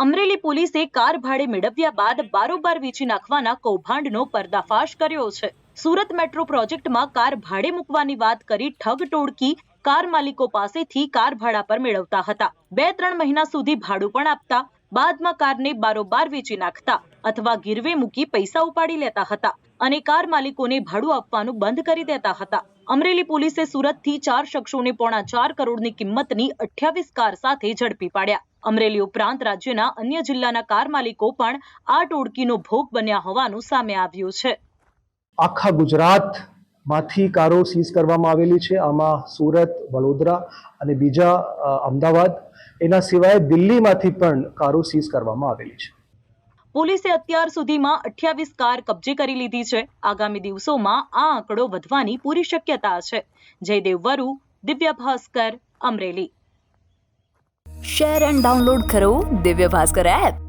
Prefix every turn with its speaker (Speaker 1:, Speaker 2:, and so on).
Speaker 1: અમરેલી પોલીસે કાર ભાડે મેળવ્યા બાદ બારોબાર વેચી નાખવાના કૌભાંડનો પર્દાફાશ કર્યો છે. સુરત મેટ્રો પ્રોજેક્ટમાં કાર ભાડે મૂકવાની વાત કરી ઠગ ટોળકી કાર માલિકો પાસેથી કાર ભાડા પર મેળવતા હતા. બે ત્રણ મહિના સુધી ભાડું પણ આપતા, બાદમાં કારને બારોબાર વેચી નાખતા અથવા ગીરવે મૂકી પૈસા ઉપાડી લેતા હતા. અને કાર માલિકોને ભાડું આપવાનું બંધ કરી દેતા હતા. અમરેલી પોલીસે સુરતથી ચાર શખ્સોને પોણા ચાર કરોડની કિંમતની અઠ્યાવીસ કાર સાથે ઝડપી પાડ્યા. અમરેલી ઉપરાંત રાજ્યના અન્ય જિલ્લાના કાર માલિકો પણ આ ટોળકીનો ભોગ બન્યા હોવાનું સામે આવ્યું છે.
Speaker 2: આખા ગુજરાતમાંથી કારો સીઝ કરવામાં આવેલી છે. આમાં સુરત, વડોદરા અને બીજા અમદાવાદ. એના સિવાય દિલ્હીમાંથી પણ કારો સીઝ કરવામાં આવેલી છે.
Speaker 1: પોલીસે અત્યાર સુધીમાં અઠ્યાવીસ કાર કબજે કરી લીધી છે. આગામી દિવસોમાં આ આંકડો વધવાની પૂરી શક્યતા છે. Jaydev Varu, Divya Bhaskar, Amreli.
Speaker 3: Share and download કરો દિવ્ય ભાસ્કર એપ.